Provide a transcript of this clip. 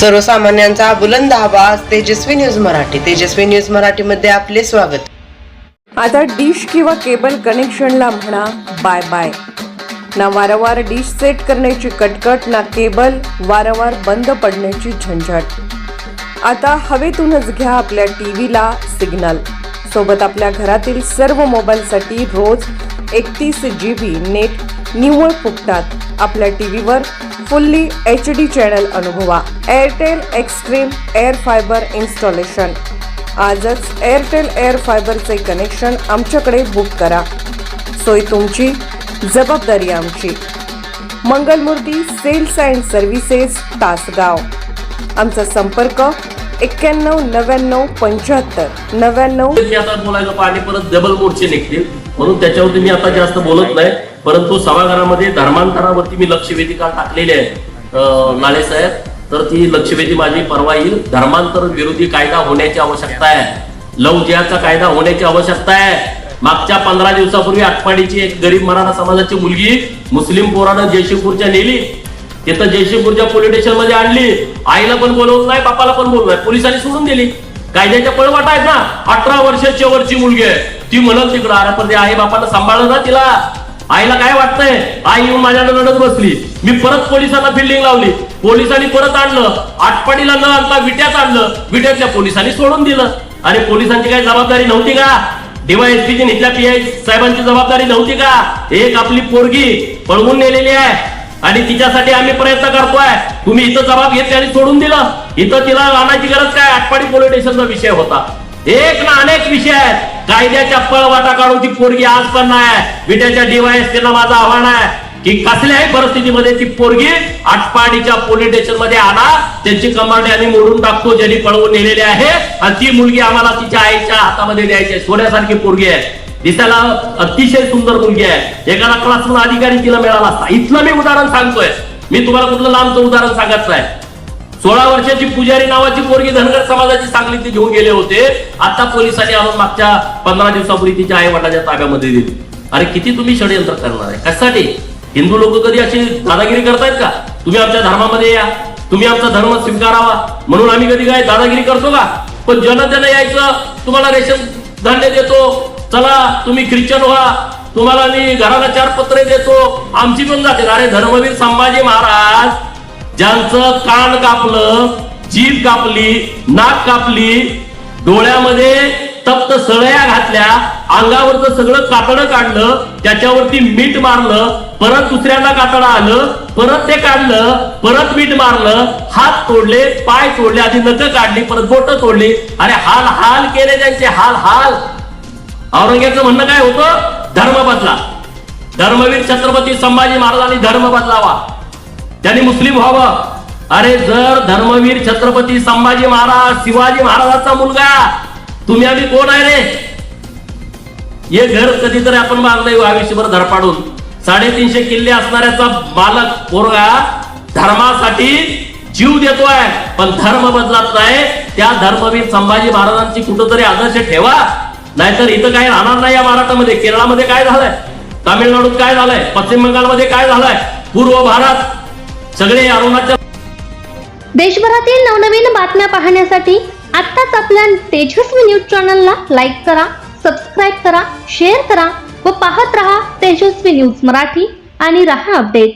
सर्वसामान्यांचा बुलंद आवाज तेजस्वी न्यूज मराठी. तेजस्वी न्यूज मराठीमध्ये आपले स्वागत. आता डिश किंवा केबल कनेक्शनला म्हणा बाय बाय. ना वारंवार डिश सेट करण्याची कटकट ना केबल वारंवार बंद पडण्याची झंझट. आता हवेतूनच घ्या आपल्या टी व्हीला सिग्नल. सोबत आपल्या घरातील सर्व मोबाईलसाठी रोज एकतीस जी बी नेट निव्वळ फुटतात आपल्या टी व्हीवर फुल्ली एच डी चॅनल अनुभवा. Airtel Xtreme air fiber installation आजच एअरटेल एअर फायबरचे कनेक्शन आमच्याकडे बुक करा. सोय तुमची जबाबदारी आमची. Mangalmurti sales and services Tasgaon. आमचा संपर्क एक्क्याण्णव नव्याण्णव पंच्याहत्तर नव्याण्णव मी आता बोलायला पाणी परत डबल मोर्चे निघतील. म्हणून त्याच्यावरती मी आता जास्त बोलत नाही. परंतु सभागृहामध्ये धर्मांतरावरती मी लक्षवेधी काल टाकलेली आहे. नाळे साहेब तर ती लक्षवेधी माझी परवा येईल. धर्मांतर विरोधी कायदा होण्याची आवश्यकता आहे. लव कायदा होण्याची आवश्यकता आहे. मागच्या पंधरा दिवसापूर्वी आटपाडीची एक गरीब मराठा समाजाची मुलगी मुस्लिम पोरानं जयशिवपूरच्या नेली. तिथं जयशिवपूरच्या पोलीस स्टेशनमध्ये आणली. आईला पण बोलवलं नाही बापाला पण बोलवलं नाही. पोलिसांनी सोडून दिली. कायद्याच्या पळवाट आहेत ना. अठरा वर्षाच्या वरची मुलगी आहे. ती म्हणत तिकडं अरे पण आई बापाला सांभाळलं ना तिला. आईला काय वाटतंय? आई येऊन माझ्या रडत बसली. मी परत पोलिसांना फिल्डिंग लावली. पोलिसांनी परत आणलं. आटपाडीला न आणता विट्यात आणलं. विट्यातल्या पोलिसांनी सोडून दिलं. अरे पोलिसांची काही जबाबदारी नव्हती का? डीवायएसपीची इथल्या पीआय साहेबांची जबाबदारी नव्हती का? एक आपली पोरगी पळवून नेलेली आहे. आणि तिच्यासाठी आम्ही प्रयत्न करतोय. तुम्ही इथं जबाब घेतली आणि सोडून दिलं. इथं तिला आणायची गरज काय? आटपाडी पोलीस स्टेशनचा विषय होता. एक ना अनेक विषय आहेत. कायद्याच्या पळवाटा काढून ती पोरगी आज पण नाही विट्याच्या डीवायएसपीला माझं आव्हान आहे की कसल्याही परिस्थितीमध्ये ती पोरगी आटपाडीच्या पोलीस स्टेशनमध्ये आणा. त्यांची कमांड आम्ही मोडून टाकतो ज्यांनी पळवून नेलेली आहे. आणि ती मुलगी आम्हाला तिच्या आईच्या हातामध्ये द्यायची सोन्यासारखी पोरगी आहे. दिसायला अतिशय सुंदर मुलगी आहे. एखादा क्लासमध्ये अधिकारी तिला मिळाला असता. इथलं मी उदाहरण सांगतोय. मी तुम्हाला कुठलं लांबचं उदाहरण सांगत नाही. सोळा वर्षाची पुजारी नावाची पोरगी धनगर समाजाची सांगली ते घेऊन गेले होते. आता पोलिसांनी आणून मागच्या पंधरा दिवसापूर्वी तिच्या आई वडिलांच्या ताब्यामध्ये दिली. अरे किती तुम्ही षडयंत्र करणार आहे? कशासाठी? हिंदू लोक कधी अशी दादागिरी करतायत का? तुम्ही आमच्या धर्मामध्ये या. तुम्ही आमचा धर्म स्वीकारावा. म्हणून आम्ही कधी काय दादागिरी करतो का? पण जनतेनं यायचं तुम्हाला रेशन धान्य देतो. चला तुम्ही ख्रिश्चन व्हा. तुम्हाला मी घराला चार पत्रे देतो. आमची पण जाते. अरे धर्मवीर संभाजी महाराज ज्यांचं कान कापलं जीभ कापली नाक कापली डोळ्यामध्ये तप्त सळया घातल्या अंगावरचं सगळं कातडं काढलं त्याच्यावरती मीठ मारलं परत दुसऱ्यांदा कातडं आलं परत ते काढलं परत मीठ मारलं हात तोडले पाय तोडले आधी नख काढली परत बोट तोडली. अरे हाल हाल केले त्यांचे हाल हाल औरंगजेबाचं म्हणणं काय होतं? धर्म बदला. धर्मवीर छत्रपती संभाजी महाराजांनी धर्म बदलावा. त्यांनी मुस्लिम व्हावं. अरे जर धर्मवीर छत्रपती संभाजी महाराज शिवाजी महाराजांचा मुलगा तुम्ही आम्ही कोण आहे रे? हे घर कधीतरी आपण बांधलंय हो आयुष्यभर धरपाडून साडेतीनशे किल्ले असणाऱ्याचा मालक पोरगा धर्मासाठी जीव देतोय. पण धर्म बदलत नाही. त्या धर्मवीर संभाजी महाराजांची कुठंतरी आदर्श ठेवा. नाहीतर इथं काय राहणार नाही या महाराष्ट्रामध्ये? केरळामध्ये काय झालंय? तामिळनाडूत काय झालंय? पश्चिम बंगालमध्ये काय झालंय? पूर्व भारत सगळे अरुणाचल देशभरातील नवनवीन बातम्या पाहण्यासाठी आत्ताच आपल्या तेजस्वी न्यूज चॅनलला लाईक करा सबस्क्राईब करा शेअर करा व पाहत रहा तेजस्वी न्यूज मराठी आणि रहा अपडेट.